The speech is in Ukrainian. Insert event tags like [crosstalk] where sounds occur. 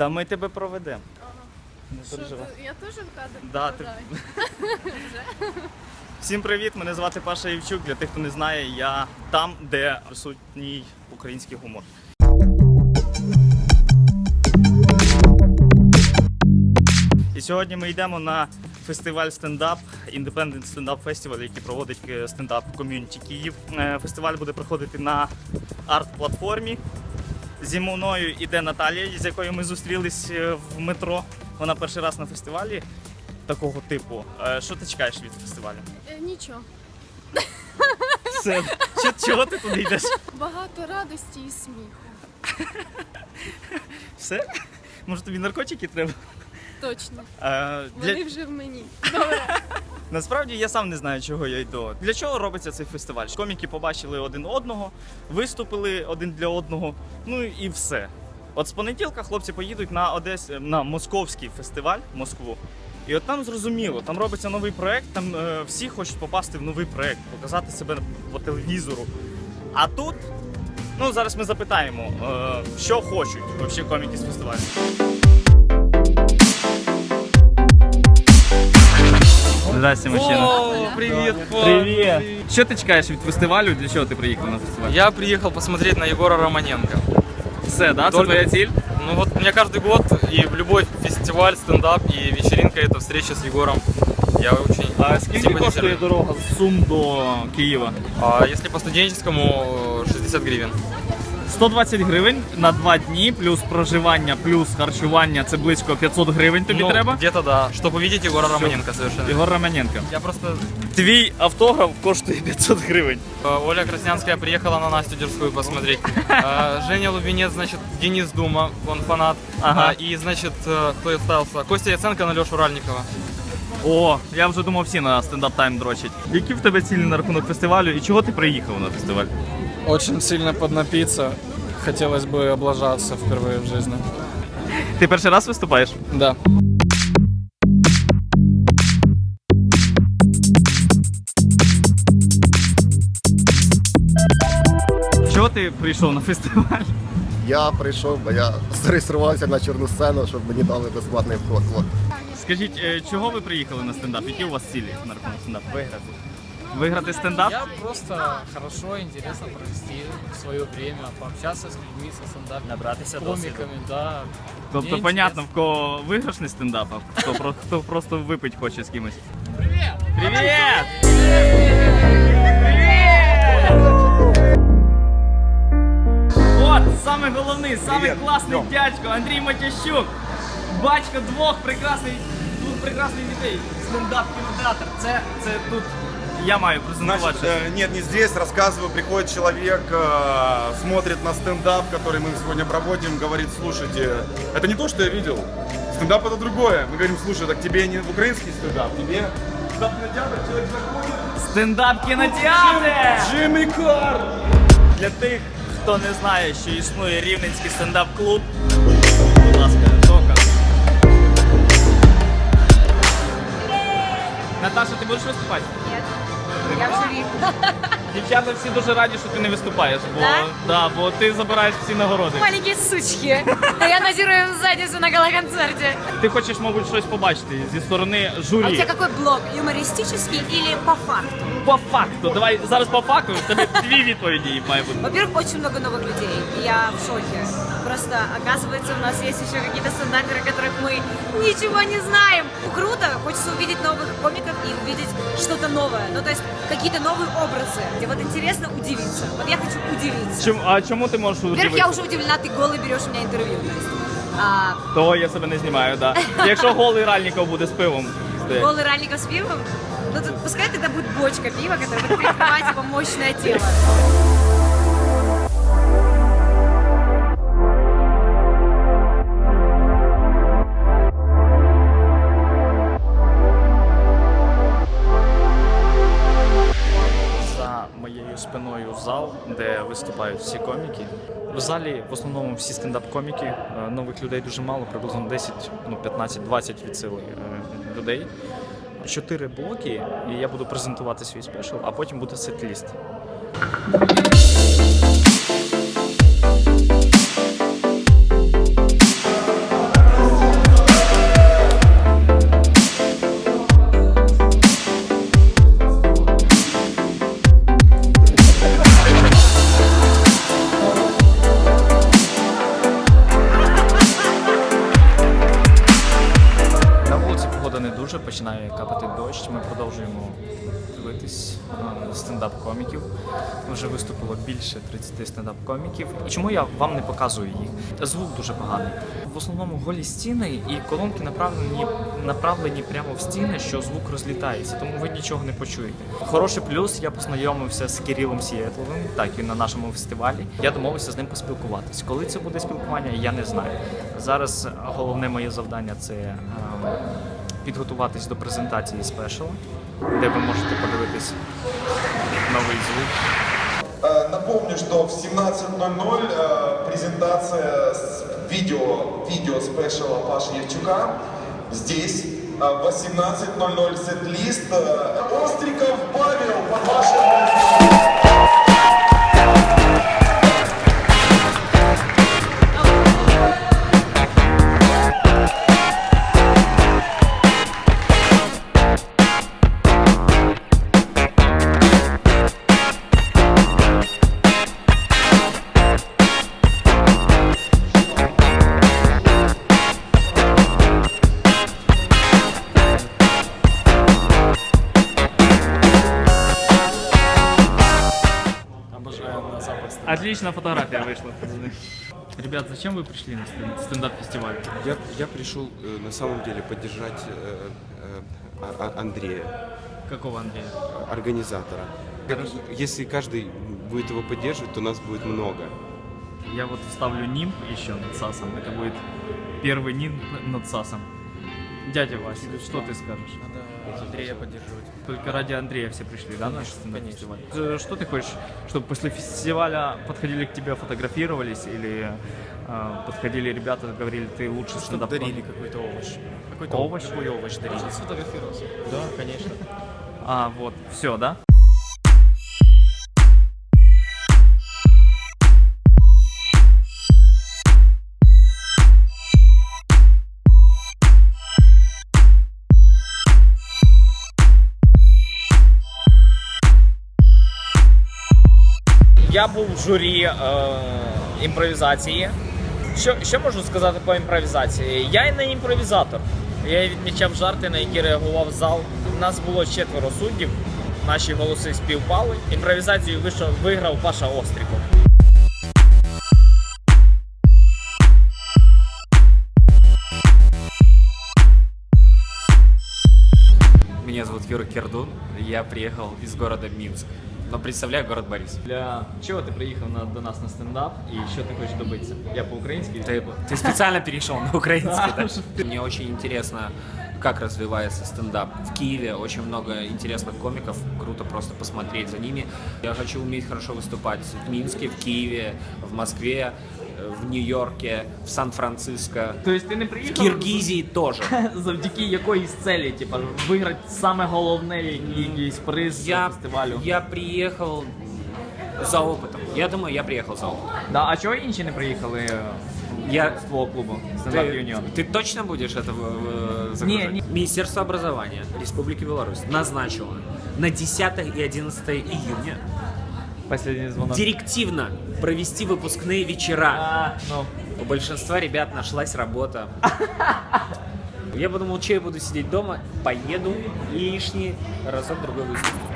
Да ми тебе проведемо. Не Що переживай. ти- я теж в кадр Да, ти- попадаю? [laughs] Всім привіт! Мене звати Паша Євчук. Для тих, хто не знає, я там, де присутній український гумор. І сьогодні ми йдемо на фестиваль стендап, Independent стендап фестиваль, який проводить е, стендап ком'юніті Київ. Е, Фестиваль буде проходити на арт-платформі. Зі мною іде Наталія, з якою ми зустрілись е, в метро. Вона перший раз на фестивалі такого типу. Е, Що ти чекаєш від фестивалю? Е, Нічого. Все. Чо- Чого ти туди йдеш? Багато радості і сміху. Все? Може тобі наркотики треба? Точно. Вони для... вже в мені. Насправді я сам не знаю, чого я йду. Для чого робиться цей фестиваль? Коміки побачили один одного, виступили один для одного, ну і все. От з понеділка хлопці поїдуть на Одес... на московський фестиваль Москву. І от там зрозуміло, там робиться новий проект, там е, всі хочуть попасти в новий проект, показати себе по телевізору. А тут, ну зараз ми запитаємо, е, що хочуть взагалі коміки з фестивалю. Здрасте, мужчина. О, привет, Паш. Привіт! Що ти чекаєш від фестивалю? Для чого ти приїхав на фестиваль? Я приехал посмотреть на Егора Романенко. Все, да? Це Только- твоя ціль? Ну вот у меня каждый год и в любой фестиваль, стендап и вечеринка это встреча с Егором. Я очень А скільки симпатизирую. коштує дорога з Сум до Києва? А если по студенческому 60 гривен. 120 гривень на два дні, плюс проживання, плюс харчування це близько 500 гривень тобі Ну, треба. Где-то да. Чтобы увидеть Егора Всё. Романенко совершенно. Ігор Романенко. Я просто... Твій автограф коштує 500 гривень. э, Оля Краснянская приехала на Настю Дерзкую посмотреть. А, Женя Лубенец, значит, Денис Дума, он фанат. Ага. А, И, значит, э, кто остался? Костя Яценко на Лешу Ральникова. О, я вже думав, всі на стендап тайм дрочать. Які в тебе цілі на рахунок фестивалю і чого ти приїхав на фестиваль? Очень сильно поднапиться. Хотелось бы облажаться впервые в жизни. Ти перший раз виступаєш? Да. Чого ти прийшов на фестиваль? Я прийшов, бо я зареєструвався на чорну сцену, щоб мені дали безплатний вход. От. Скажіть, е, чого ви приїхали на стендап? Які у вас цілі на рахунок стендапу? Виграти. Виграти стендап? Я просто хорошо, интересно провести свое время, пообщаться с людьми, со стендап Набратися досвіду. комиками, да. Тобто, Мені понятно, в кого виграшний стендап, а хто, про- хто просто випить хоче з кимось. Привіт! Привіт! От, саме головний, саме класний дядько Андрій Матящук. Батько двох прекрасних, двох прекрасних дітей. Стендап кінотеатр. Це, це тут я маю презентувати. Значит, э, нет, не здесь, рассказываю, приходит человек, э, смотрит на стендап, который мы сегодня проводим, говорит, слушайте, это не то, что я видел, стендап это другое. Мы говорим, слушай, так тебе не в украинский стендап, тебе стендап кинотеатр, человек заходит, Стендап кінотеатр! Джимми Карр! Для тих, хто не знає, що існує рівненський стендап-клуб, будь ласка, Будеш виступати? Нет, я в жюри. [laughs] Дівчата всі дуже раді, що ти не виступаєш, бо, Да? да, бо ти забираєш всі нагороди. Маленькие сучки. Да [laughs] я назирую задницу на гала-концерте. Ти хочеш, мабуть, щось побачити зі сторони А у журі. тебя какой блог? Юмористический или по факту? По факту. Давай зараз по факту, в тебе [laughs] дві відповіді має бути. Во-первых, очень много новых людей. и Я в шоке. Просто, оказывается, у нас есть еще какие-то стендаперы, о которых мы ничего не знаем. Круто, хочется увидеть новых комиков и увидеть что-то новое. Ну, то есть, какие-то новые образы. И вот интересно удивиться. Вот я хочу удивиться. Чому, а чому ти можеш Во-первых, я уже удивлена, ты голый берешь у меня интервью. То есть, а, Того я себе не знімаю, да. Якщо голий Ральніков буде з пивом. стоять. Голый ральников с пивом? Ну, тут, пускай тогда будет бочка пива, которая будет прикрывать его мощное тело. Всі коміки. В залі в основному всі стендап-коміки. Е, Нових людей дуже мало, приблизно 10, ну 15-20 від сили е, людей. Чотири блоки, і я буду презентувати свій спешл, а потім буде сет-ліст. Починає капати дощ. Ми продовжуємо дивитись е, стендап-коміків. Вже виступило більше 30 стендап-коміків. І чому я вам не показую їх? Звук дуже поганий. В основному голі стіни і колонки направлені, направлені прямо в стіни, що звук розлітається, тому ви нічого не почуєте. Хороший плюс, я познайомився з Кирилом Сієтловим, так він на нашому фестивалі. Я домовився з ним поспілкуватись. Коли це буде спілкування, я не знаю. Зараз головне моє завдання це ем, підготуватись до презентації спешала, де ви можете подивитись новий звук. Э, Напомню, что в 17.00 э, презентация с видео, видео спешала Паши Евчука. Здесь э, в 18.00 сет-лист. Э, Остриков Павел под вашим... Отличная фотография вышла. Ребят, зачем вы пришли на стен- стендап-фестиваль? Я, я пришел э, на самом деле поддержать э, э, А- А- Андрея, Какого Андрея? организатора. Если каждый будет его поддерживать, то нас будет много. Я вот вставлю нимб еще над САСом. Это будет первый нимб над САСом. Дядя Вася, что ты скажешь? Надо Андрея поддерживать. Только ради Андрея все пришли, да, на наш стендап-фестиваль? Э, Что ты хочешь, чтобы после фестиваля подходили к тебе, фотографировались или э, подходили ребята, говорили, ты лучший Чтобы стендап дарили какой-то овощ. Какой-то Овощ? Какой овощ дарили? Можно сфотографироваться. Да, конечно. А, вот, все, да? Я був в журі е, імпровізації. Що, що можу сказати по імпровізації? Я не імпровізатор. Я відмічав жарти, на які реагував зал. У Нас було четверо суддів, наші голоси співпали. Імпровізацію вийшов, виграв Паша Остріков. Меня зовут Юра Кердун, я приехал из города Минск, но представляю город Борис. Для чого ти приїхав на, до нас на стендап і що ти хочеш добитися? Я по-українськи. Ты, ты специально перешел на украинский, да? [laughs] Мне очень интересно, как развивается стендап в Киеве. Очень много интересных комиков, круто просто посмотреть за ними. Я хочу уметь хорошо выступать в Минске, в Киеве, в Москве, э, в Нью-Йорке, в Сан-Франциско, Тобто ти не в приїхав Киргизии тоже. [laughs] завдяки якоїсь целі, типа виграти саме головне якийсь приз Я, фестивалю. я приехал за опытом. Я думаю, я приехал за опытом. Да, а чого інші не приїхали е, Я з твого клубу? Стендап Ты, Юніон. ты точно будешь это э, загружать? Не, не. Министерство образования Республики Беларусь назначило на 10 и 11 июня Последний звонок. директивно провести выпускные вечера. А, ну, У большинства ребят нашлась работа. [laughs] Я подумал, что я буду сидеть дома, поеду лишний разок другой выступлю.